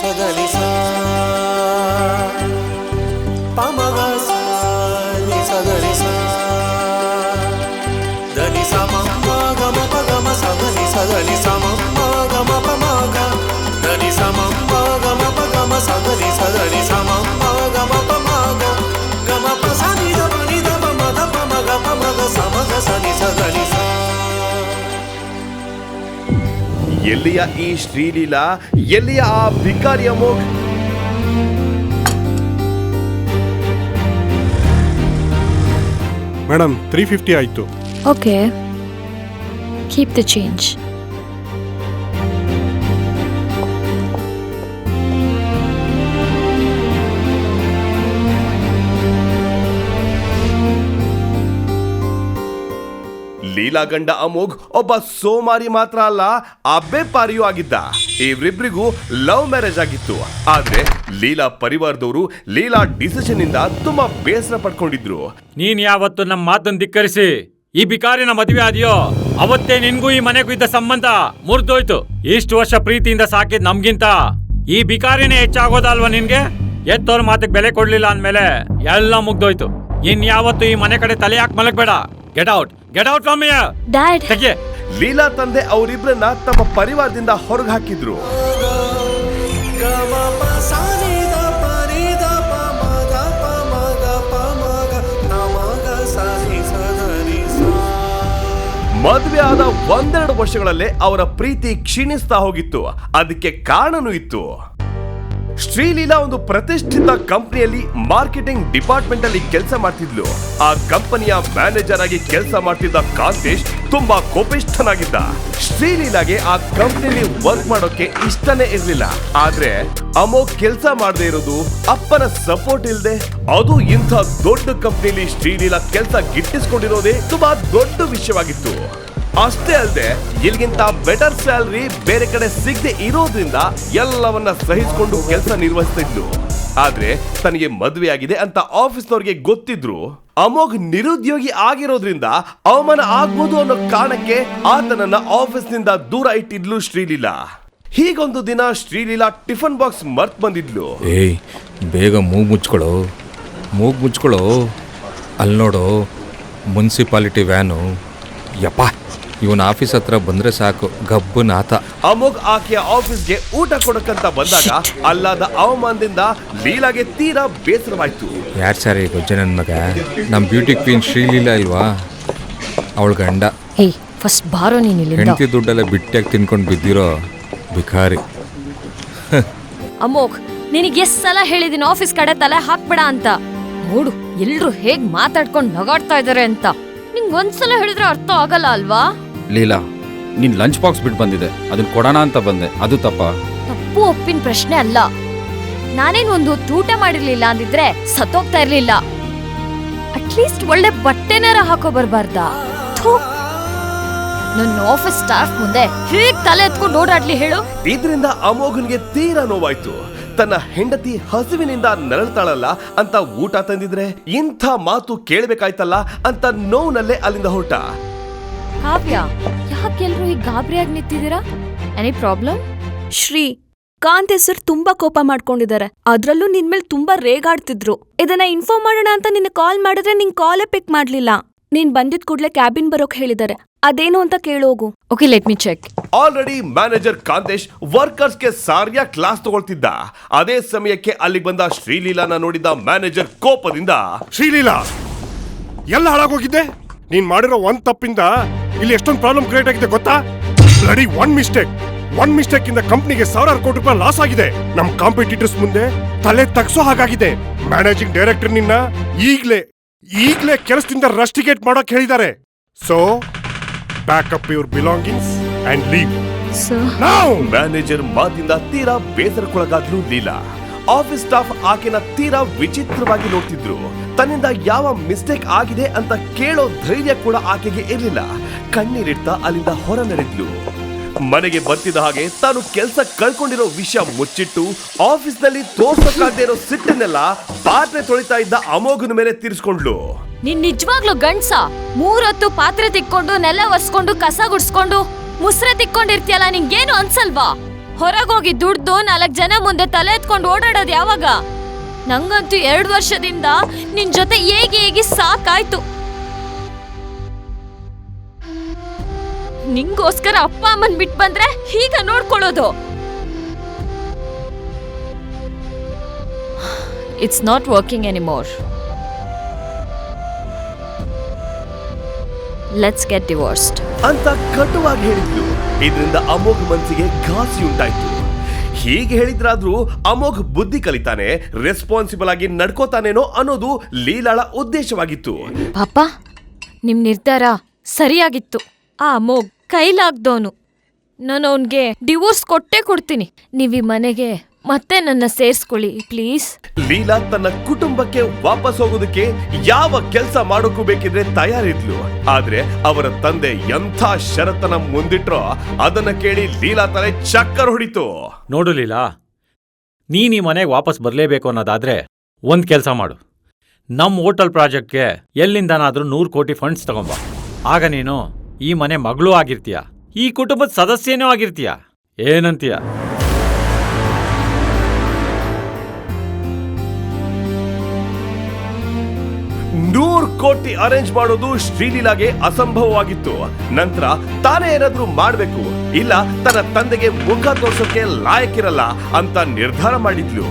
ಸಗಲಿ ಸ ಪಮಗ ಸ ನಿ ಸಗಲಿ ಸ ಧನಿ ಸ ಮ ಗ ಎಲ್ಲಿಯ ಈ ಶ್ರೀಲೀಲಾ? ಎಲ್ಲಿಯ ಆ ಭಿಕಾರಿಯ ಅಮೋಘ್ ಮೇಡಮ್ ತ್ರೀ ಫಿಫ್ಟಿ ಆಯಿತು. Okay keep the change Leela ಗಂಡ ಅಮೋಘ್ ಒಬ್ಬ ಸೋಮಾರಿ ಮಾತ್ರ ಅಲ್ಲ, ಅಬ್ಬೆ ಪಾರಿಯೂ ಆಗಿದ್ದ. ಇವರಿಬ್ರಿಗೂ ಲವ್ ಮ್ಯಾರೇಜ್ ಆಗಿತ್ತು. ಆದ್ರೆ ಲೀಲಾ ಪರಿವಾರದವರು ಲೀಲಾ ಡಿಸಿಷನ್ ಇಂದ ತುಂಬಾ ಬೇಸರ ಪಡ್ಕೊಂಡಿದ್ರು. ನೀನ್ ಯಾವತ್ತು ನಮ್ಮ ಮಾತನ್ನು ಧಿಕ್ಕರಿಸಿ, ಈ ಬಿಕಾರಿನ ಮದುವೆ ಆದಿಯೋ? ಅವತ್ತೇ ನಿನ್ಗೂ ಈ ಮನೆಗೂ ಇದ್ದ ಸಂಬಂಧ ಮುರಿದೋಯ್ತು. ಇಷ್ಟು ವರ್ಷ ಪ್ರೀತಿಯಿಂದ ಸಾಕಿದ್ ನಮ್ಗಿಂತ ಈ ಬಿಕಾರಿನೇ ಹೆಚ್ಚಾಗೋದಲ್ವಾ ನಿನ್ಗೆ? ಎತ್ತೋರ್ ಮಾತಿಗೆ ಬೆಲೆ ಕೊಡ್ಲಿಲ್ಲ ಅಂದ್ಮೇಲೆ ಎಲ್ಲ ಮುಗ್ದೋಯ್ತು. ಇನ್ ಯಾವತ್ತು ಈ ಮನೆ ಕಡೆ ತಲೆ ಹಾಕ್ ಮಲಗಬೇಡ. Get out get out from dad ತೆಗೆ ಲೀಲಾ ತಂದೆ ಅವರಿಬ್ಬರನ್ನ ತಮ್ಮ ಪರಿವಾರದಿಂದ ಹೊರಗೆ ಹಾಕಿದ್ರು ಗ ಮ ಪ ಸ ನಿ ದ ಪ ನಿ ದ ಪ ಮ ಗ ಪ ಮ ಗ ಪ ಮ ಗ ನ ಮ ಗ ಸ ಸ ದ ಸ ಮದುವೆ ಆದ ಒಂದೆರಡು ವರ್ಷಗಳಲ್ಲೇ ಅವರ ಪ್ರೀತಿ ಕ್ಷೀಣಿಸ್ತಾ ಹೋಗಿತ್ತು. ಅದಕ್ಕೆ ಕಾರಣನೂ ಇತ್ತು. ಶ್ರೀಲೀಲಾ ಒಂದು ಪ್ರತಿಷ್ಠಿತ ಕಂಪನಿಯಲ್ಲಿ ಮಾರ್ಕೆಟಿಂಗ್ ಡಿಪಾರ್ಟ್ಮೆಂಟ್ ಅಲ್ಲಿ ಕೆಲಸ ಮಾಡ್ತಿದ್ಲು. ಆ ಕಂಪನಿಯ ಮ್ಯಾನೇಜರ್ ಆಗಿ ಕೆಲಸ ಮಾಡ್ತಿದ್ದ ಕಾಂತೇಶ್ ತುಂಬಾ ಕೋಪಿಷ್ಠನಾಗಿದ್ದ. ಶ್ರೀಲೀಲಾಗೆ ಆ ಕಂಪನಿಲಿ ವರ್ಕ್ ಮಾಡೋಕೆ ಇಷ್ಟನೇ ಇರ್ಲಿಲ್ಲ. ಆದ್ರೆ ಅಮೋ ಕೆಲಸ ಮಾಡದೇ ಇರೋದು ಅಪ್ಪನ ಸಪೋರ್ಟ್ ಇಲ್ಲದೆ ಅದು ಇಂಥ ದೊಡ್ಡ ಕಂಪನಿಲಿ ಶ್ರೀಲೀಲಾ ಕೆಲಸ ಗಿಟ್ಟಿಸ್ಕೊಂಡಿರೋದೇ ತುಂಬಾ ದೊಡ್ಡ ವಿಷಯವಾಗಿತ್ತು. ಅಷ್ಟೇ ಅಲ್ಲದೆ ಇಲ್ಲಿಗಿಂತ ಬೆಟರ್ ಸ್ಯಾಲರಿ ಬೇರೆ ಕಡೆ ಸಿಗದೆ ಇರೋದ್ರಿಂದ ಎಲ್ಲವನ್ನ ಸಹಿಸಿಕೊಂಡು ಕೆಲಸ ನಿರ್ವಹಿಸ್ತಿದ್ಲು ಆದ್ರೆ ತನಗೆ ಮದುವೆ ಆಗಿದೆ ಅಂತ ಆಫೀಸ್ನವ್ರಿಗೆ ಗೊತ್ತಿದ್ರು. ಅಮೋಘ್ ನಿರುದ್ಯೋಗಿ ಆಗಿರೋದ್ರಿಂದ ಅವಮಾನ ಆಗ್ಬೋದು ಅನ್ನೋ ಕಾರಣಕ್ಕೆ ಆತನನ್ನ ಆಫೀಸ್ನಿಂದ ದೂರ ಇಟ್ಟಿದ್ಲು ಶ್ರೀಲೀಲಾ. ಹೀಗೊಂದು ದಿನ ಶ್ರೀಲೀಲಾ ಟಿಫನ್ ಬಾಕ್ಸ್ ಮರ್ತ್ ಬಂದಿದ್ಲು. ಏಯ್, ಬೇಗ ಮೂಗು ಮುಚ್ಕೊಳ್ಳೋ. ಮೂಗು ಮುಚ್ಕೊಳ್ಳೋ. ಅಲ್ಲಿ ನೋಡು, ಮುನ್ಸಿಪಾಲಿಟಿ ವ್ಯಾನು. ಯಪ್ಪ. ಇವನ ಆಫೀಸ್ ಹತ್ರ ಬಂದ್ರೆ ಸಾಕು. ಗಬ್ಬು ನಾಥ ಅಮೋಘ್ ಆಕೆಯ ಆಫೀಸ್ಗೆ ಊಟ ಕೊಡಕ್ಕಂತ ಬಂದಾಗ ಅಲ್ಲಾದ ಅವಮಾನದಿಂದ ಲೀಲಾಗೆ ತೀರಾ ಬೇಸರವಾಯ್ತು. ಯಾರು ಸರ್ ಈ ಗೊಜ್ಜೆ ನನ್ನ ಮಗ? ನಮ್ಮ ಬ್ಯೂಟಿ ಕ್ವೀನ್ ಶ್ರೀಲೀಲಾ ಇಲ್ವಾ? ಅವಳ ಗಂಡ. ಹೇ ಫಸ್ಟ್ ಬಾರೋ ನೀನು ಇಲ್ಲಿಂದ. ಹೆಂಡತಿ ದುಡ್ಡೆಲ್ಲ ಬಿಟ್ಟಿಯಾಗಿ ತಿನ್ಕೊಂಡು ಬಿದ್ದಿರೋ ಭಿಖಾರಿ ಅಮೋಘ್ ನಿನಗೆ ಎಷ್ಟ್ ಸಲ ಹೇಳಿದೀನಿ ಆಫೀಸ್ ಕಡೆ ತಲೆ ಹಾಕ್ಬೇಡ ಅಂತ. ನೋಡು ಎಲ್ಲರೂ ಹೇಗ್ ಮಾತಾಡ್ಕೊಂಡು ನಗಾಡ್ತಾ ಇದಾರೆ ಅಂತ. ನಿಂಗ್ ಒಂದ್ಸಲ ಹೇಳಿದ್ರೆ ಅರ್ಥ ಆಗಲ್ಲ ಅಲ್ವಾ? ಲೀಲಾ ನೀನ್ ಲಂಚ್ ಬಾಕ್ಸ್ ಬಿಟ್ಟು ಬಂದಿದೆ. ಅದನ್ನ ಕೊಡೋಣ ಅಂತ ಬಂದೆ. ಅದು ತಪ್ಪ? ತಪ್ಪು ಒಪ್ಪಿನ ಪ್ರಶ್ನೆ ಅಲ್ಲ. ನಾನೇನ್ ಒಂದು ತೂಟ ಊಟ ಮಾಡಿರ್ಲಿಲ್ಲ ಅಂದಿದ್ರೆ ಸತ್ತೋಗ್ತಾ ಇರ್ಲಿಲ್ಲ. ಅಟ್ಲೀಸ್ಟ್ ಒಳ್ಳೆ ಬಟ್ಟೆನಾರ ಹಾಕೋ ಬರ್ಬಾರ್ದಾ. ಥು. ನನ್ನ ಆಫೀಸ್ ಸ್ಟಾಫ್ ಮುಂದೆ ಹೇಗ್ ತಲೆ ಎತ್ಕೊಂಡು ಓಡಾಡ್ಲಿ ಹೇಳು. ಇದರಿಂದ ಅಮೋಘನ್ಗೆ ತೀರಾ ನೋವಾಯ್ತು. ತನ್ನ ಹೆಂಡತಿ ಹಸುವಿನಿಂದ ನರಳ್ತಾಳಲ್ಲ ಅಂತ ಊಟ ತಂದಿದ್ರೆ ಇಂಥ ಮಾತು ಕೇಳಬೇಕಾಯ್ತಲ್ಲ ಅಂತ ನೋವಿನಲ್ಲೇ ಅಲ್ಲಿಂದ ಹೊರಟ. ಕಾವ್ಯ ಯಾಕೆಲ್ರು ಈಗ ಗಾಬರಿಯಾಗಿ ನಿಂತಿದ್ದೀರಾ? ಎನಿ ಪ್ರಾಬ್ಲಮ್ ಶ್ರೀ ಕಾಂತ್ ಹೆಸರು ತುಂಬಾ ಕೋಪ ಮಾಡ್ಕೊಂಡಿದ್ದಾರೆ. ಅದ್ರಲ್ಲೂ ನಿನ್ ಮೇಲೆ ತುಂಬಾ ರೇಗಾಡ್ತಿದ್ರು ಇದನ್ನ ಇನ್ಫಾರ್ಮ್ ಮಾಡೋಣ ಅಂತ ನಿನ್ನ ಕಾಲ್ ಮಾಡಿದ್ರೆ ನಿನ್ ಕಾಲೇ ಪಿಕ್ ಮಾಡ್ಲಿಲ್ಲ. ನೀನ್ ಬಂದಿದ್ ಕೂಡ್ಲೆ ಕ್ಯಾಬಿನ್ ಬರೋಕ್ ಹೇಳಿದ್ದಾರೆ. ಅದೇನು ಅಂತ ಕೇಳೋಗು okay let me check already manager Kantesh ವರ್ಕರ್ಸ್ಗೆ ಸಾರಿಯ ಕ್ಲಾಸ್ ತಗೊಳ್ತಿದ್ದ. ಅದೇ ಸಮಯಕ್ಕೆ ಅಲ್ಲಿಗೆ ಬಂದ ಶ್ರೀಲೀಲಾನ ನೋಡಿದ ಮ್ಯಾನೇಜರ್ ಕೋಪದಿಂದ ಶ್ರೀಲೀಲಾ ಎಲ್ಲ ಹಾಳಾಗೋಗಿದ್ದೆ ನೀನ್ ಮಾಡಿರೋ ಒಂದ್ ತಪ್ಪಿಂದ ಇಲ್ಲಿ ಎಷ್ಟೊಂದು ಪ್ರಾಬ್ಲಮ್ ಕ್ರಿಯೇಟ್ ಆಗಿದೆ ಗೊತ್ತಾ? Bloody one mistake one mistake ಇಂದ ಕಂಪ್ನಿಗೆ ಸಾವಿರಾರು ಕೋಟಿ ರೂಪಾಯಿ ಲಾಸ್ ಆಗಿದೆ. ನಮ್ ಕಾಂಪಿಟೇಟರ್ಸ್ ಮುಂದೆ ತಲೆ ತಗ್ಸೋ ಹಾಗಾಗಿದೆ. ಮ್ಯಾನೇಜಿಂಗ್ ಡೈರೆಕ್ಟರ್ ನಿನ್ನ ಈಗ್ಲೇ ಈಗ್ಲೇ ಕೆಲಸದಿಂದ ರಸ್ಟಿಗೇಟ್ ಮಾಡೋಕ್ ಹೇಳಿದ್ದಾರೆ. So backup your belongings and leave now manager ಮಾತಿಂದ ತೀರಾ ಬೇಸರಕ್ಕೊಳಗಾದ್ಲು ಲೀಲಾ. ಆಫೀಸ್ ಸ್ಟಾಫ್ ಆಕೆನ ತೀರಾ ವಿಚಿತ್ರವಾಗಿ ನೋಡ್ತಿದ್ರು. ತನ್ನಿಂದ ಯಾವ ಮಿಸ್ಟೇಕ್ ಆಗಿದೆ ಅಂತ ಕೇಳೋ ಧೈರ್ಯ ಕೂಡ ಆಕೆಗೆ ಇರಲಿಲ್ಲ. ಕಣ್ಣೀರಿಡ್ತಾ ಅಲ್ಲಿಂದ ಹೊರ ನಡೆದ್ಲು. ಮನೆಗೆ ಬರ್ತಿದ್ದ ಹಾಗೆ ತಾನು ಕೆಲಸ ಕಳ್ಕೊಂಡಿರೋ ವಿಷಯ ಮುಚ್ಚಿಟ್ಟು ಆಫೀಸ್ನಲ್ಲಿ ತೋರ್ಸಕ್ಕಾಗದೇ ಇರೋ ಸಿಟ್ಟನ್ನೆಲ್ಲ ಪಾತ್ರೆ ತೊಳಿತಾ ಇದ್ದ ಅಮೋಘನ ಮೇಲೆ ತೀರಿಸ್ಕೊಂಡ್ಲು. ನೀನ್ ನಿಜವಾಗ್ಲೂ ಗಂಡ್ಸ? ಮೂರೊತ್ತು ಪಾತ್ರೆ ತಿಕ್ಕೊಂಡು ನೆಲ ಒರೆಸ್ಕೊಂಡು ಕಸ ಗುಡ್ಸ್ಕೊಂಡು ಮುಸ್ರೆ ತಿಕ್ಕೊಂಡಿರ್ತಿಯಲ್ಲ, ನಿಂಗೇನು ಅನ್ಸಲ್ವಾ? ಹೊರಗೋಗಿ ದುಡ್ದು ನಾಲ್ಕು ಜನ ಮುಂದೆ ತಲೆ ಎತ್ಕೊಂಡು ಓಡಾಡೋದು ಯಾವಾಗ? ನಂಗಂತೂ ಎರಡು ವರ್ಷದಿಂದ ನಿನ್ ಜೊತೆ ಹೇಗೆ ಹೇಗೆ ಸಾಕಾಯ್ತು. ನಿಂಗೋಸ್ಕರ ಅಪ್ಪ ಅಮ್ಮನ್ ಬಿಟ್ ಬಂದ್ರೆ ಹೀಗ ನೋಡ್ಕೊಳ್ಳೋದು. It's not working anymore let's get divorced ಅಂತ ಕಟುವಾಗಿ ಹೇಳಿದ್ಲು. ಇದರಿಂದ ಅಮೋಘ್ ಮನಸ್ಸಿಗೆ ಘಾಸಿ ಉಂಟಾಯ್ತು. ಹೀಗೆ ಹೇಳಿದ್ರಾದ್ರೂ ಅಮೋಘ್ ಬುದ್ಧಿ ಕಲಿತಾನೆ ರೆಸ್ಪಾನ್ಸಿಬಲ್ ಆಗಿ ನಡ್ಕೋತಾನೇನೋ ಅನ್ನೋದು ಲೀಲಾಳ ಉದ್ದೇಶವಾಗಿತ್ತು. ಪಾಪ ನಿಮ್ ನಿರ್ಧಾರ ಸರಿಯಾಗಿತ್ತು. ಆ ಅಮೋಘ್ ಕೈಲಾಗ್ದವನು ನಾನು ಅವನ್ಗೆ ಡಿವೋರ್ಸ್ ಕೊಟ್ಟೇ ಕೊಡ್ತೀನಿ. ನೀವು ಈ ಮನೆಗೆ ಮತ್ತೆ ನನ್ನ ಸೇರ್ಸ್ಕೊಳ್ಳಿ ಪ್ಲೀಸ್ ಲೀಲಾ ತನ್ನ ಕುಟುಂಬಕ್ಕೆ ವಾಪಸ್ ಹೋಗೋದಕ್ಕೆ ಯಾವ ಕೆಲಸ ಮಾಡೋಕ್ಕೂ ಬೇಕಿದ್ರೆ ತಯಾರಿದ್ಲು. ಆದ್ರೆ ಅವರ ತಂದೆ ಎಂಥ ಷರತ್ತನ ಮುಂದಿಟ್ರೋ ಅದನ್ನ ಕೇಳಿ ಲೀಲಾ ತಲೆ ಚಕ್ಕರ್ ಹೊಡಿತು. ನೋಡು ಲೀಲಾ ನೀನ್ ಈ ಮನೆಗೆ ವಾಪಸ್ ಬರಲೇಬೇಕು ಅನ್ನೋದಾದ್ರೆ ಒಂದ್ ಕೆಲಸ ಮಾಡು. ನಮ್ಮ ಹೋಟೆಲ್ ಪ್ರಾಜೆಕ್ಟ್ಗೆ ಎಲ್ಲಿಂದನಾದ್ರೂ ನೂರು ಕೋಟಿ ಫಂಡ್ಸ್ ತಗೊಂಬ. ಆಗ ನೀನು ಈ ಮನೆ ಮಗಳೂ ಆಗಿರ್ತೀಯ? ಈ ಕುಟುಂಬದ ಸದಸ್ಯನೂ ಆಗಿರ್ತೀಯ? ಏನಂತೀಯ? ಕೋಟಿ ಅರೇಂಜ್ ಮಾಡೋದು ಶ್ರೀಲೀಲಾಗೆ ಅಸಂಭವವಾಗಿತ್ತು. ನಂತರ ತಾನೇ ಏನಾದ್ರೂ ಮಾಡ್ಬೇಕು, ಇಲ್ಲ ತನ್ನ ತಂದೆಗೆ ಮುಖ ತೋರ್ಸೋಕೆ ಲಾಯಕ್ಕಿರಲ್ಲ ಅಂತ ನಿರ್ಧಾರ ಮಾಡಿದ್ಲು.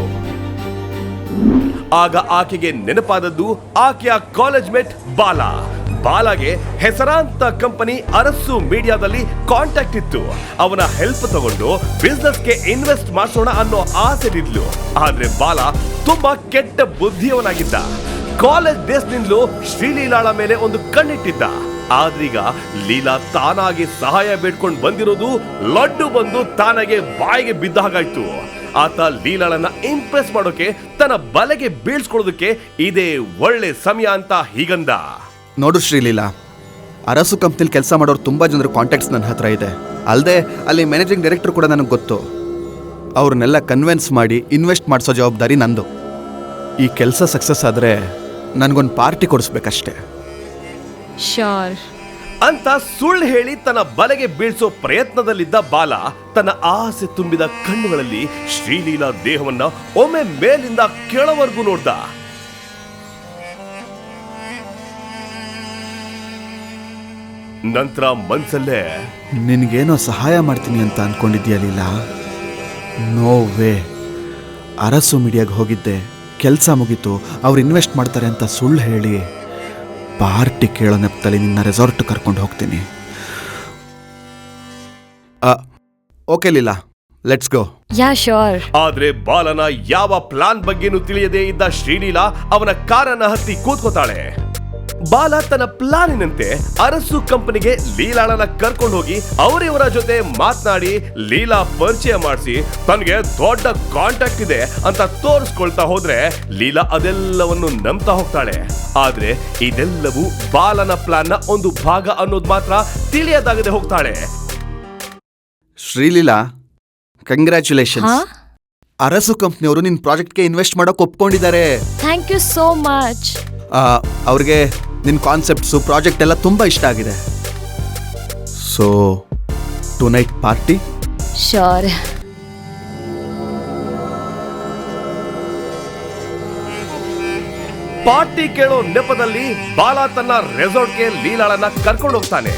ಆಗ ಆಕೆಗೆ ನೆನಪಾದದ್ದು ಆಕೆಯ ಕಾಲೇಜ್ ಮೇಟ್ ಬಾಲಾ. ಬಾಲಾಗೆ ಹೆಸರಾಂತ ಕಂಪನಿ ಅರಸ್ಸು ಮೀಡಿಯಾದಲ್ಲಿ ಕಾಂಟ್ಯಾಕ್ಟ್ ಇತ್ತು. ಅವನ ಹೆಲ್ಪ್ ತಗೊಂಡು ಬಿಸ್ನೆಸ್ಗೆ ಇನ್ವೆಸ್ಟ್ ಮಾಡಿಸೋಣ ಅನ್ನೋ ಆಸೆ ಇದ್ಲು. ಆದ್ರೆ ಬಾಲಾ ತುಂಬಾ ಕೆಟ್ಟ ಬುದ್ಧಿಯವನಾಗಿದ್ದ. ಕಾಲೇಜ್ ಡೇಸ್ನಿಂದಲೂ ಶ್ರೀಲೀಲಾಳ ಮೇಲೆ ಒಂದು ಕಣ್ಣಿಟ್ಟಿದ್ದ. ಆದ್ರೀಗ ಲೀಲಾ ತಾನಾಗಿ ಸಹಾಯ ಬೇಡ್ಕೊಂಡು ಬಂದಿರೋದು ಲಡ್ಡು ಬಂದು ತಾನಾಗೆ ಬಾಯಿಗೆ ಬಿದ್ದ ಹಾಗಾಯ್ತು. ಆತ ಲೀಲಾಳನ್ನ ಇಂಪ್ರೆಸ್ ಮಾಡೋಕೆ, ತನ್ನ ಬಲೆಗೆ ಬೀಳ್ಸ್ಕೊಳ್ಳೋದಕ್ಕೆ ಇದೇ ಒಳ್ಳೆ ಸಮಯ ಅಂತ ಹೀಗಂದ. ನೋಡು ಶ್ರೀಲೀಲಾ, ಅರಸು ಕಂಪ್ನಿಲಿ ಕೆಲಸ ಮಾಡೋರು ತುಂಬ ಜನರ ಕಾಂಟ್ಯಾಕ್ಟ್ಸ್ ನನ್ನ ಹತ್ರ ಇದೆ. ಅಲ್ಲದೆ ಅಲ್ಲಿ ಮ್ಯಾನೇಜಿಂಗ್ ಡೈರೆಕ್ಟರ್ ಕೂಡ ನನಗೆ ಗೊತ್ತು. ಅವ್ರನ್ನೆಲ್ಲ ಕನ್ವಿನ್ಸ್ ಮಾಡಿ ಇನ್ವೆಸ್ಟ್ ಮಾಡಿಸೋ ಜವಾಬ್ದಾರಿ ನಂದು. ಈ ಕೆಲಸ ಸಕ್ಸಸ್ ಆದರೆ ನನಗೊಂದು ಪಾರ್ಟಿ ಕೊಡಿಸ್ಬೇಕಷ್ಟೆ. ಶೋರ್ ಅಂತ ಸುಳ್ಳು ಹೇಳಿ ತನ್ನ ಬಲೆಗೆ ಬೀಳ್ಸೋ ಪ್ರಯತ್ನದಲ್ಲಿದ್ದ ಬಾಲ ತನ್ನ ಆಸೆ ತುಂಬಿದ ಕಣ್ಣುಗಳಲ್ಲಿ ಶ್ರೀಲೀಲಾ ದೇಹವನ್ನ ಒಮ್ಮೆ ಮೇಲಿಂದ ಕೆಳವರೆಗೂ ನೋಡ್ದ. ನಂತರ ಮನ್ಸಲ್ಲೇ ನಿನಗೇನೋ ಸಹಾಯ ಮಾಡ್ತೀನಿ ಅಂತ ಅಂದ್ಕೊಂಡಿದ್ಯಾ ಲೀಲಾ? ನೋ ವೇ ಅರಸು ಮೀಡಿಯಾಗೆ ಹೋಗಿದ್ದೆ. ಕೆಲಸ ಮುಗೀತು ಅವ್ರು ಇನ್ವೆಸ್ಟ್ ಮಾಡ್ತಾರೆ ಅಂತ ಸುಳ್ಳು ಹೇಳಿ ಪಾರ್ಟಿ ಕೇಳೋ ನೆಪದಲ್ಲಿ ನಿನ್ನ ರೆಸಾರ್ಟ್ ಕರ್ಕೊಂಡು ಹೋಗ್ತೀನಿ. Okay Leela let's go yeah sure ಆದ್ರೆ ಬಾಲನ ಯಾವ ಪ್ಲಾನ್ ಬಗ್ಗೆನೂ ತಿಳಿಯದೇ ಇದ್ದ ಶ್ರೀಲೀಲಾ ಅವನ ಕಾರನ್ನ ಹತ್ತಿ ಕೂತ್ಕೋತಾಳೆ. ಬಾಲ ತನ್ನ ಪ್ಲಾನಿನಂತೆ ಅರಸು ಕಂಪನಿಗೆ ಲೀಲಾಳನ ಕರ್ಕೊಂಡು ಹೋಗಿ ಅವರಿವರ ಜೊತೆ ಮಾತನಾಡಿ ಲೀಲಾ ಪರಿಚಯ ಮಾಡಿಸಿ ತನಗೆ ದೊಡ್ಡ ಕಾಂಟ್ಯಾಕ್ಟ್ ಇದೆ ಅಂತ ತೋರಿಸ್ಕೊಳ್ತಾ ಹೋದ್ರೆ ಲೀಲಾ ಅದೆಲ್ಲವನ್ನು ನಂಬ್ತಾ ಹೋಗ್ತಾಳೆ. ಆದ್ರೆ ಇದೆಲ್ಲವೂ ಬಾಲನ ಪ್ಲಾನ್ನ ಒಂದು ಭಾಗ ಅನ್ನೋದು ಮಾತ್ರ ತಿಳಿಯದಾಗದೆ ಹೋಗ್ತಾಳೆ. ಶ್ರೀಲೀಲಾ ಕಂಗ್ರ್ಯಾಚುಲೇಷನ್ಸ್ ಅರಸು ಕಂಪ್ನಿಯವರು ನಿನ್ನ ಪ್ರಾಜೆಕ್ಟ್ಗೆ ಇನ್ವೆಸ್ಟ್ ಮಾಡೋಕೆ ಒಪ್ಕೊಂಡಿದ್ದಾರೆ. ಥ್ಯಾಂಕ್ ಯು ಸೋ ಮಚ್ ಅವ್ರಿಗೆ ನಿನ್ನ ಕಾನ್ಸೆಪ್ಟ್ಸು ಪ್ರಾಜೆಕ್ಟ್ ಎಲ್ಲ ತುಂಬ ಇಷ್ಟ ಆಗಿದೆ. So tonight party sure party ಕೇಳೋ ನೆಪದಲ್ಲಿ ಬಾಲಾ ತನ್ನ ರೆಸಾರ್ಟ್ಗೆ ಲೀಲಾಳನ್ನ ಕರ್ಕೊಂಡು ಹೋಗ್ತಾನೆ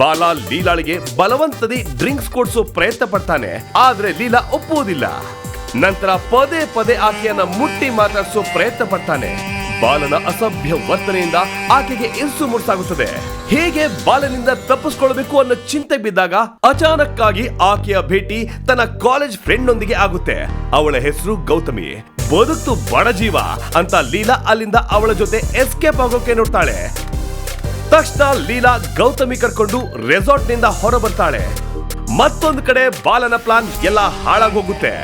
ಬಾಲ ಲೀಲಾಳಿಗೆ ಬಲವಂತದಿ ಡ್ರಿಂಕ್ಸ್ ಕೊಡಿಸೋ ಪ್ರಯತ್ನ ಪಡ್ತಾನೆ, ಆದ್ರೆ ಲೀಲಾ ಒಪ್ಪುವುದಿಲ್ಲ. ನಂತರ ಪದೇ ಪದೇ ಆಕೆಯನ್ನ ಮುಟ್ಟಿ ಮಾತಾಡಿಸೋ ಪ್ರಯತ್ನ ಪಡ್ತಾನೆ. ಬಾಲನ ಅಸಭ್ಯ ವರ್ತನೆಯಿಂದ ಆಕೆಗೆ ಇರ್ಸು ಮುರ್ಸಾಗುತ್ತದೆ. ಹೇಗೆ ಬಾಲನಿಂದ ತಪ್ಪಿಸ್ಕೊಳ್ಬೇಕು ಅನ್ನೋ ಚಿಂತೆ ಬಿದ್ದಾಗ ಅಚಾನಕ್ ಆಗಿ ಆಕೆಯ ಭೇಟಿ ತನ್ನ ಕಾಲೇಜ್ ಫ್ರೆಂಡ್ ನೊಂದಿಗೆ ಆಗುತ್ತೆ. ಅವಳ ಹೆಸರು ಗೌತಮಿ. ಬದುಕ್ತು ಬಡಜೀವ ಅಂತ ಲೀಲಾ ಅಲ್ಲಿಂದ ಅವಳ ಜೊತೆ ಎಸ್ಕೇಪ್ ಆಗೋಕೆ ನೋಡ್ತಾಳೆ. ತಕ್ಷಣ ಲೀಲಾ ಗೌತಮಿ ಕರ್ಕೊಂಡು ರೆಸಾರ್ಟ್ನಿಂದ ಹೊರ ಬರ್ತಾಳೆ ಮತ್ತೊಂದು ಕಡೆ ಬಾಲನ ಪ್ಲಾನ್ ಎಲ್ಲ ಹಾಳಾಗೋಗುತ್ತೆ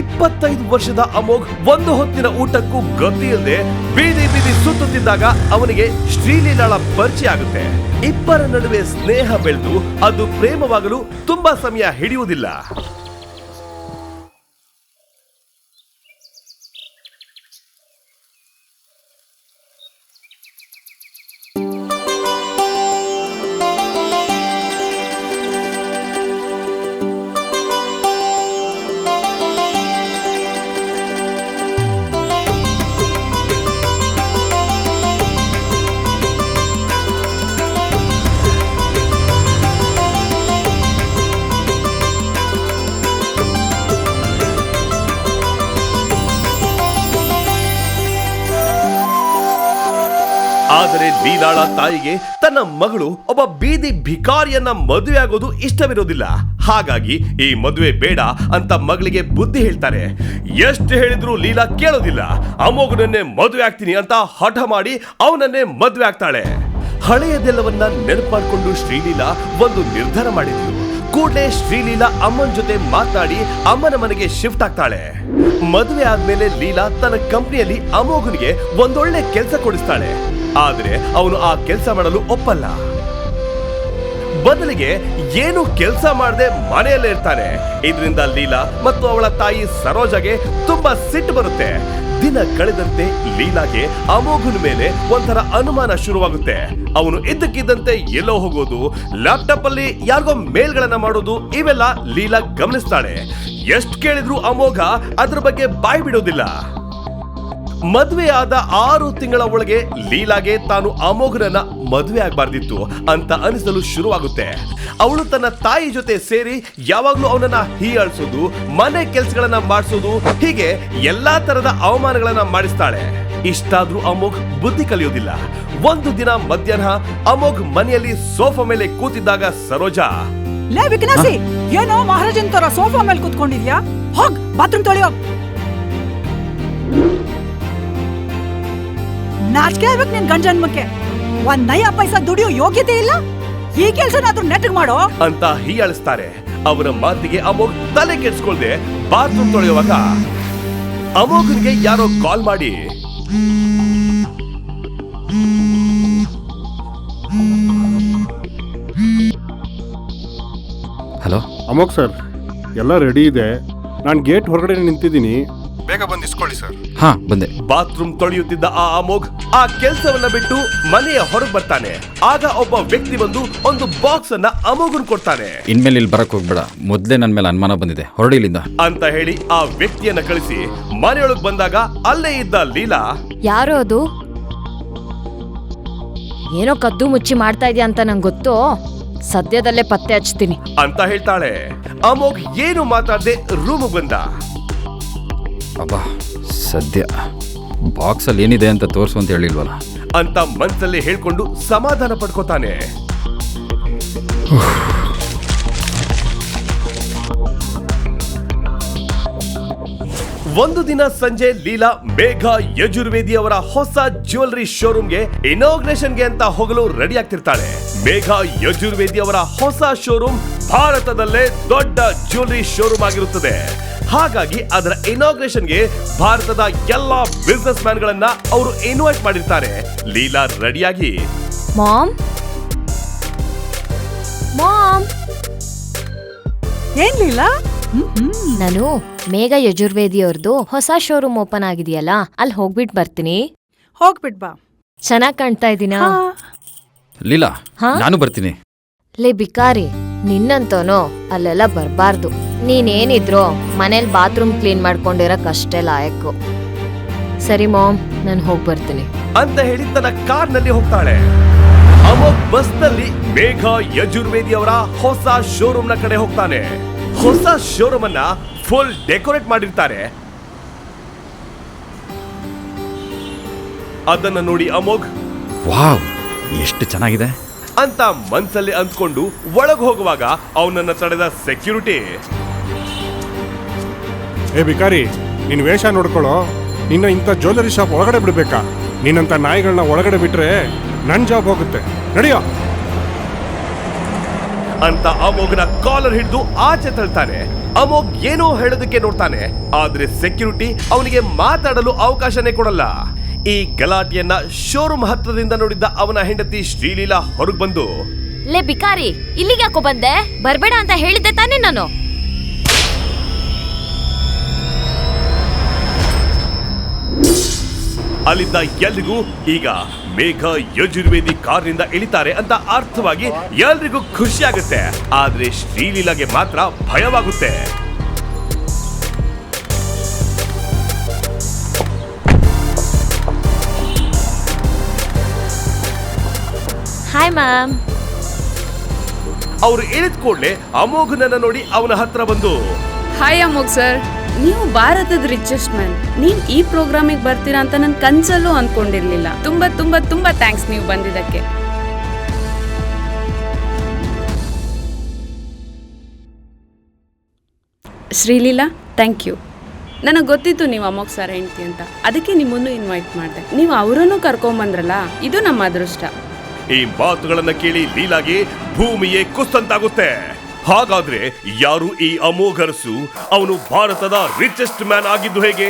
ಇಪ್ಪತ್ತೈದು ವರ್ಷದ ಅಮೋಘ್ ಒಂದು ಹೊತ್ತಿನ ಊಟಕ್ಕೂ ಗತಿಯಿಲ್ಲದೆ ಬೀದಿ ಬೀದಿ ಸುತ್ತುತ್ತಿದ್ದಾಗ ಅವನಿಗೆ ಶ್ರೀಲೀಲಾಳ ಪರಿಚಯ ಆಗುತ್ತೆ. ಇಬ್ಬರ ನಡುವೆ ಸ್ನೇಹ ಬೆಳೆದು ಅದು ಪ್ರೇಮವಾಗಲು ತುಂಬಾ ಸಮಯ ಹಿಡಿಯುವುದಿಲ್ಲ. ಆದರೆ ಲೀಲಾಳ ತಾಯಿಗೆ ತನ್ನ ಮಗಳು ಒಬ್ಬ ಬೀದಿ ಭಿಕಾರಿಯನ್ನ ಮದುವೆಯಾಗೋದು ಇಷ್ಟವಿರೋದಿಲ್ಲ. ಹಾಗಾಗಿ ಈ ಮದುವೆ ಬೇಡ ಅಂತ ಮಗಳಿಗೆ ಬುದ್ಧಿ ಹೇಳ್ತಾರೆ. ಎಷ್ಟು ಹೇಳಿದ್ರು ಲೀಲಾ ಕೇಳೋದಿಲ್ಲ. ಅಮೋಘನನ್ನೇ ಮದುವೆ ಆಗ್ತೀನಿ ಅಂತ ಹಠ ಮಾಡಿ ಅವನನ್ನೇ ಮದುವೆ ಆಗ್ತಾಳೆ. ಹಳೆಯದೆಲ್ಲವನ್ನ ನೆನಪು ಮಾಡ್ಕೊಂಡು ಶ್ರೀಲೀಲಾ ಒಂದು ನಿರ್ಧಾರ ಮಾಡಿದ್ಲು. ಕೂಡಲೇ ಶ್ರೀಲೀಲಾ ಅಮ್ಮನ ಜೊತೆ ಮಾತನಾಡಿ ಅಮ್ಮನ ಮನೆಗೆ ಶಿಫ್ಟ್ ಆಗ್ತಾಳೆ. ಮದುವೆ ಆದ್ಮೇಲೆ ಲೀಲಾ ತನ್ನ ಕಂಪ್ನಿಯಲ್ಲಿ ಅಮೋಘನಿಗೆ ಒಂದೊಳ್ಳೆ ಕೆಲಸ ಕೊಡಿಸ್ತಾಳೆ. ಆದ್ರೆ ಅವನು ಆ ಕೆಲಸ ಮಾಡಲು ಒಪ್ಪಲ್ಲ. ಬದಲಿಗೆ ಏನು ಕೆಲಸ ಮಾಡದೆ ಮನೆಯಲ್ಲೇ ಇರ್ತಾನೆ. ಇದರಿಂದ ಲೀಲಾ ಮತ್ತು ಅವಳ ತಾಯಿ ಸರೋಜಾಗೆ ತುಂಬಾ ಸಿಟ್ಟು ಬರುತ್ತೆ. ದಿನ ಕಳೆದಂತೆ ಲೀಲಾಗೆ ಅಮೋಘನ ಮೇಲೆ ಒಂಥರ ಅನುಮಾನ ಶುರುವಾಗುತ್ತೆ. ಅವನು ಇದ್ದಕ್ಕಿದ್ದಂತೆ ಎಲ್ಲೋ ಹೋಗೋದು ಲ್ಯಾಪ್ಟಾಪ್ ಅಲ್ಲಿ ಯಾರಿಗೋ ಮೇಲ್ಗಳನ್ನ ಮಾಡೋದು, ಇವೆಲ್ಲ ಲೀಲಾ ಗಮನಿಸ್ತಾಳೆ. ಎಷ್ಟು ಕೇಳಿದ್ರು ಅಮೋಘ ಅದ್ರ ಬಗ್ಗೆ ಬಾಯಿ ಬಿಡೋದಿಲ್ಲ. ಮದುವೆ ಆದ ಆರು ತಿಂಗಳ ಒಳಗೆ ಲೀಲಾಗೆ ತಾನು ಅಮೋಘರನ್ನ ಮದುವೆ ಆಗಬಾರ್ದಿತ್ತು ಅಂತ ಅನಿಸಲು ಶುರುವಾಗುತ್ತೆ. ಅವಳು ತನ್ನ ತಾಯಿ ಜೊತೆ ಸೇರಿ ಯಾವಾಗ್ಲೂ ಅವನನ್ನ ಹೀಯಾಳಿಸೋದು, ಮನೆ ಕೆಲಸಗಳನ್ನ ಮಾಡಿಸೋದು, ಹೀಗೆ ಎಲ್ಲಾ ತರದ ಅವಮಾನಗಳನ್ನ ಮಾಡಿಸ್ತಾಳೆ. ಇಷ್ಟಾದ್ರೂ ಅಮೋಘ್ ಬುದ್ಧಿ ಕಲಿಯೋದಿಲ್ಲ. ಒಂದು ದಿನ ಮಧ್ಯಾಹ್ನ ಅಮೋಘ್ ಮನೆಯಲ್ಲಿ ಸೋಫಾ ಮೇಲೆ ಕೂತಿದ್ದಾಗ ಸರೋಜಾ, ಲೇ ಏನೋ ಮಹಾರಾಜನ್ ತರ ಸೋಫಾ ಮೇಲೆ ಕೂತ್ಕೊಂಡಿದ್ಯಾ? ಹೋಗ್ ಬಾತ್ರೂಮ್ ತೊಳೆಯೋ. ನಾಚಿಕೆ ಆಗ್ಬೇಕು ನಿನ್ ಗಂಡ ಜನ್ಮಕ್ಕೆ. ಒಂದ್ ನಯ ಪೈಸ ದುಡಿಯೋ ಯೋಗ್ಯತೆ ಇಲ್ಲ? ಈ ಕೆಲ್ಸನಾದ್ರೂ ನೆಟ್ಟಗ್ ಮಾಡೋ? ಅಂತ ಹೀಯಾಳಿಸ್ತಾರೆ. ಅವರ ಮಾತಿಗೆ ಅಮೋಘ್ ತಲೆ ಕೆಡ್ಸ್ಕೊಳ್ದೆ ಬಾತ್ರೂಮ್ ತೊಳೆಯುವಾಗ. ಅಮೋಘನ್ಗೆ ಯಾರೋ ಕಾಲ್ ಮಾಡಿ. ಹಲೋ? ಅಮೋಕ್ ಸರ್ ಎಲ್ಲ ರೆಡಿ ಇದೆ. ನಾನು ಗೇಟ್ ಹೊರಗಡೆ ನಿಂತಿದ್ದೀನಿ. ಬೇಗ ಬಂದು ಇಸ್ಕೊಳ್ಳಿ ಸರ್. ಹಾ ಬಂದೆ. ಬಾತ್ರೂಮ್ ತೊಳೆಯುತ್ತಿದ್ದ ಆ ಅಮೋಘ್ ಆ ಕೆಲಸವನ್ನ ಬಿಟ್ಟು ಮನೆಯ ಹೊರಗೆ ಬರ್ತಾನೆ. ಆಗ ಒಬ್ಬ ವ್ಯಕ್ತಿ ಬಂದು ಒಂದು ಬಾಕ್ಸ್ ಅನ್ನ ಅಮೋಘನ್ ಕೊಡ್ತಾನೆ. ಇನ್ಮೇಲೆ ಇಲ್ಲಿ ಬರಕ್ ಹೋಗ್ಬೇಡ. ಮೊದ್ಲೇ ನನ್ನ ಮೇಲೆ ಅನುಮಾನ ಬಂದಿದೆ. ಹೊರಡಿಲಿಂದ ಇಲ್ಲಿಂದ ಅಂತ ಹೇಳಿ ಆ ವ್ಯಕ್ತಿಯನ್ನ ಕಳಿಸಿ ಮನೆಯೊಳಗ್ ಬಂದಾಗ ಅಲ್ಲೇ ಇದ್ದ ಲೀಲಾ. ಯಾರೋ ಅದು? ಏನೋ ಕದ್ದು ಮುಚ್ಚಿ ಮಾಡ್ತಾ ಇದೆಯಾ ಅಂತ ನಂಗೆ ಗೊತ್ತು? ಸದ್ಯದಲ್ಲೇ ಪತ್ತೆ ಹಚ್ತೀನಿ. ಅಂತ ಹೇಳ್ತಾಳೆ. ಅಮೋಘ್ ಏನು ಮಾತಾಡದೆ ರೂಮ್ ಬಂದ. ಅಬ್ಬಾ. ಸದ್ಯ ಬಾಕ್ಸಲ್ಲಿ ಏನಿದೆ ಅಂತ ತೋರಿಸು ಅಂತ ಹೇಳಿಲ್ವಲ್ಲ? ಅಂತ ಮನಸ್ಸಲ್ಲಿ ಹೇಳ್ಕೊಂಡು ಸಮಾಧಾನ ಪಡ್ಕೋತಾನೆ. ಒಂದು ದಿನ ಸಂಜೆ ಲೀಲಾ ಮೇಘ ಯಜುರ್ವೇದಿ ಅವರ ಹೊಸ ಜ್ಯುವೆಲ್ರಿ ಶೋರೂಮ್ಗೆ ಇನಾಗ್ರೇಷನ್ಗೆ ಅಂತ ಹೋಗಲು ರೆಡಿ ಆಗ್ತಿರ್ತಾಳೆ. ಮೇಘ ಯಜುರ್ವೇದಿ ಅವರ ಹೊಸ ಶೋರೂಮ್ ಭಾರತದಲ್ಲೇ ದೊಡ್ಡ ಜ್ಯುವೆಲ್ರಿ ಶೋರೂಮ್ ಆಗಿರುತ್ತದೆ. ಹಾಗಾಗಿ ಅದರ ಇನಾಗ್ರೇಷನ್ಗೆ ಭಾರತದ ಎಲ್ಲಾ ಬಿಸ್ನೆಸ್ ಮ್ಯಾನ್ಗಳನ್ನ ಅವರು ಇನ್ವೈಟ್ ಮಾಡಿರ್ತಾರೆ. ಲೀಲಾ ರೆಡಿಯಾಗಿ. ಮಾಮ್ ಮಾಮ್ ಏನ್ ಲೀಲಾ? ನಾನು ಮೇಘ ಯಜುರ್ವೇದಿ ಅವ್ರದ್ದು ಹೊಸ ಶೋರೂಮ್ ಓಪನ್ ಆಗಿದೆಯಲ್ಲ ಅಲ್ಲಿ ಹೋಗ್ಬಿಟ್ ಬರ್ತೀನಿ. ಹೋಗ್ಬಿಟ್ ಬಾ. ಚೆನ್ನಾಗಿ ಕಾಣ್ತಾ ಇದೀನಾ ಹಾ. ಲೀಲಾ ಹಾ? ನಾನು ಬರ್ತೀನಿ. ಲೇ ಬಿಕಾರಿ ನಿನ್ನಂತೋನು ಅಲ್ಲೆಲ್ಲ ಬರ್ಬಾರ್ದು. ನೀನೇನಿದ್ರು ಮನೇಲಿ ಬಾತ್ರೂಮ್ ಕ್ಲೀನ್ ಮಾಡ್ಕೊಂಡಿರಕ್ ಅಷ್ಟೇ ಲಾಯಕ್ಕು. ಸರಿ ಮಾಮ್ ನಾನು ಹೋಗಿ ಬರ್ತೀನಿ. ಅಂತ ಹೇಳಿ ತನ್ನ ಕಾರ್ನಲ್ಲಿ ಹೋಗ್ತಾಳೆ. ಅಮೋಕ್ ಬಸ್ನಲ್ಲಿ ಮೇಘ ಯಜುರ್ವೇದಿ ಅವರ ಹೊಸ ಶೋರೂಮ್ನ ಕಡೆ ಹೋಗ್ತಾನೆ. ಹೊಸ ಶೋರೂಮ್ ಅನ್ನ ಫುಲ್ ಡೆಕೋರೇಟ್ ಮಾಡಿರ್ತಾರೆ. ಅದನ್ನ ನೋಡಿ ಅಮೋಘ್ ವಾವ್ ಎಷ್ಟು ಚೆನ್ನಾಗಿದೆ. ಅಂತ ಮನ್ಸಲ್ಲಿ ಅಂದ್ಕೊಂಡು ಒಳಗ್ ಹೋಗುವಾಗ ಅವನನ್ನ ತಡೆದ ಸೆಕ್ಯೂರಿಟಿ ಏ ಬಿಕಾರಿ ನಿನ್ನ ವೇಷ ನೋಡ್ಕೊಳ್ಳೋ ನಿನ್ನ ಇಂಥ ಜ್ಯುವೆಲ್ಲರಿ ಶಾಪ್ ಒಳಗಡೆ ಬಿಡಬೇಕಾ? ನಿನ್ನಂಥ ನಾಯಿಗಳನ್ನ ಒಳಗಡೆ ಬಿಟ್ರೆ ನನ್ನ ಜಾಬ್ ಹೋಗುತ್ತೆ. ನಡೆಯೋ. ಅಂತ ಅಮೋಘನ ಕಾಲರ್ ಹಿಡಿದು ಆಚೆ ತಳ್ತಾನೆ. ಅಮೋಘ್ ಏನೋ ಹೇಳೋದಕ್ಕೆ ನೋಡ್ತಾನೆ. ಆದ್ರೆ ಸೆಕ್ಯೂರಿಟಿ ಅವನಿಗೆ ಮಾತಾಡಲು ಅವಕಾಶನೇ ಕೊಡಲ್ಲ. ಈ ಗಲಾಟೆಯನ್ನ ಶೋರೂಮ್ ಹತ್ತಿರದಿಂದ ನೋಡಿದ್ದ ಅವನ ಹೆಂಡತಿ ಶ್ರೀಲೀಲಾ ಹೊರಗ್ ಬಂದು ಲೇ ಬಿಕಾರಿ ಇಲ್ಲಿಗೆ ಯಾಕೋ ಬಂದೆ? ಬರ್ಬೇಡ ಅಂತ ಹೇಳಿದ್ದೆ ತಾನೇ ನಾನು. ಅಲ್ಲಿದ್ದ ಎಲ್ರಿಗೂ ಈಗ ಮೇಘ ಯಜುರ್ವೇದಿ ಕಾರ್ನಿಂದ ಇಳಿತಾರೆ ಅಂತ ಅರ್ಥವಾಗಿ ಎಲ್ರಿಗೂ ಖುಷಿ ಆಗುತ್ತೆ ಆದ್ರೆ ಶ್ರೀಲೀಲಾಗೆ ಮಾತ್ರ ಭಯವಾಗುತ್ತೆ. ಹಾಯ್ ಮ್ಯಾಮ್ ಅವರು ಇಳಿದ ಕೂಡಲೇ ಅಮೋಘನನ್ನ ನೋಡಿ ಅವನ ಹತ್ರ ಬಂದು ಹಾಯ್ ಅಮೋಘ್ ಸರ್ ನೀವು ಭಾರತದ ರಿಚೆಸ್ಟ್ ಮ್ಯಾನ್ ನೀವು ಈ ಪ್ರೋಗ್ರಾಮಿಗೆ ಬರ್ತೀರಾ ಅಂತ ನನ್ನ ಕನ್ಸಲ್ಲೂ ಅನ್ಕೊಂಡಿರ್ಲಿಲ್ಲ. ತುಂಬಾ ತುಂಬಾ ತುಂಬಾ ಥ್ಯಾಂಕ್ಸ್ ನೀವು ಬಂದಿದ್ದಕ್ಕೆ. ಶ್ರೀಲೀಲಾ ಥ್ಯಾಂಕ್ ಯು ನನಗೆ ಗೊತ್ತಿತ್ತು ನೀವು ಅಮ್ಮಗೆ ಸರ್ ಹೆಂಡ್ತಿ ಅಂತ. ಅದಕ್ಕೆ ನಿಮ್ಮನ್ನು ಇನ್ವೈಟ್ ಮಾಡಿದೆ. ನೀವು ಅವರನ್ನು ಕರ್ಕೊಂಬಂದ್ರಲ್ಲ? ಇದು ನಮ್ಮ ಅದೃಷ್ಟ. ಈ ಮಾತುಗಳನ್ನು ಕೇಳಿ ಲೀಲಾಗಿ ಭೂಮಿಯೇ ಕುಸ್ತಂತಾಗುತ್ತೆ. ಹಾಗಾದ್ರೆ ಯಾರು ಈ ಅಮೋಘರಸು? ಅವನು ಭಾರತದ ರಿಚೆಸ್ಟ್ ಮ್ಯಾನ್ ಆಗಿದ್ದು ಹೇಗೆ?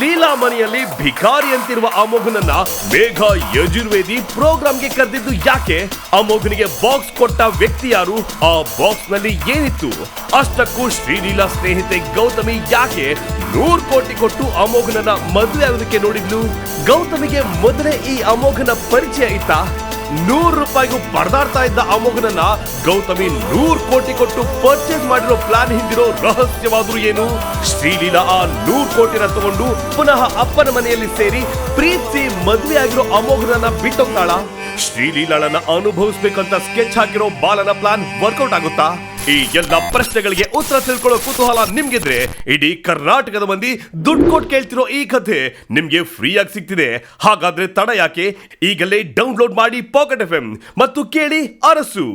ಲೀಲಾ ಮನೆಯಲ್ಲಿ ಭಿಕಾರಿ ಅಂತಿರುವ ಅಮೋಘನನ್ನ ಮೇಘ ಯಜುರ್ವೇದಿ ಪ್ರೋಗ್ರಾಂಗೆ ಕರೆದಿದ್ದು ಯಾಕೆ? ಅಮೋಘನಿಗೆ ಬಾಕ್ಸ್ ಕೊಟ್ಟ ವ್ಯಕ್ತಿ ಯಾರು? ಆ ಬಾಕ್ಸ್ನಲ್ಲಿ ಏನಿತ್ತು? ಅಷ್ಟಕ್ಕೂ ಶ್ರೀಲೀಲಾ ಸ್ನೇಹಿತೆ ಗೌತಮಿ ಯಾಕೆ ನೂರ್ ಕೋಟಿ ಕೊಟ್ಟು ಅಮೋಘನನ್ನ ಮದುವೆ ಆಗೋದಕ್ಕೆ ನೋಡಿದ್ಲು? ಗೌತಮಿಗೆ ಮೊದಲೇ ಈ ಅಮೋಘನ ಪರಿಚಯ ಇತ್ತ? ನೂರು ರೂಪಾಯಿಗೂ ಪರದಾಡ್ತಾ ಇದ್ದ ಆ ಮಗುನನ್ನ ಗೌತಮಿ ನೂರು ಕೋಟಿ ಕೊಟ್ಟು ಪರ್ಚೇಸ್ ಮಾಡಿರೋ ಪ್ಲಾನ್ ಹಿಂದಿರೋ ರಹಸ್ಯವಾದ್ರೂ ಏನು? ಶ್ರೀಲೀಲಾ ಆ ನೂರು ಕೋಟಿನ ತಗೊಂಡು ಪುನಃ ಅಪ್ಪನ ಮನೆಯಲ್ಲಿ ಸೇರಿ ಪ್ರೀತಿ, ಮದುವೆ ಆಗಿರೋ ಅಮೋಘನನ್ನ ಬಿಟ್ಟೋಗ್ತಾಳ? ಶ್ರೀಲೀಲಾಳನ್ನ ಅನುಭವಿಸ್ಬೇಕಂತ ಸ್ಕೆಚ್ ಹಾಕಿರೋ ಬಾಲನ ಪ್ಲಾನ್ ವರ್ಕೌಟ್ ಆಗುತ್ತಾ? ಈ ಎಲ್ಲ ಪ್ರಶ್ನೆಗಳಿಗೆ ಉತ್ತರ ತಿಳ್ಕೊಳ್ಳೋ ಕುತೂಹಲ ನಿಮ್ಗಿದ್ರೆ ಇಡೀ ಕರ್ನಾಟಕದ ಮಂದಿ ದುಡ್ಡು ಕೊಟ್ಟು ಕೇಳ್ತಿರೋ ಈ ಕಥೆ ನಿಮ್ಗೆ ಫ್ರೀಯಾಗಿ ಸಿಗ್ತಿದೆ. ಹಾಗಾದ್ರೆ ತಡ ಯಾಕೆ? ಈಗಲೇ ಡೌನ್ಲೋಡ್ ಮಾಡಿ ಪಾಕೆಟ್ ಎಫ್ ಎಂ ಮತ್ತು ಕೇಳಿ ಅರಸು.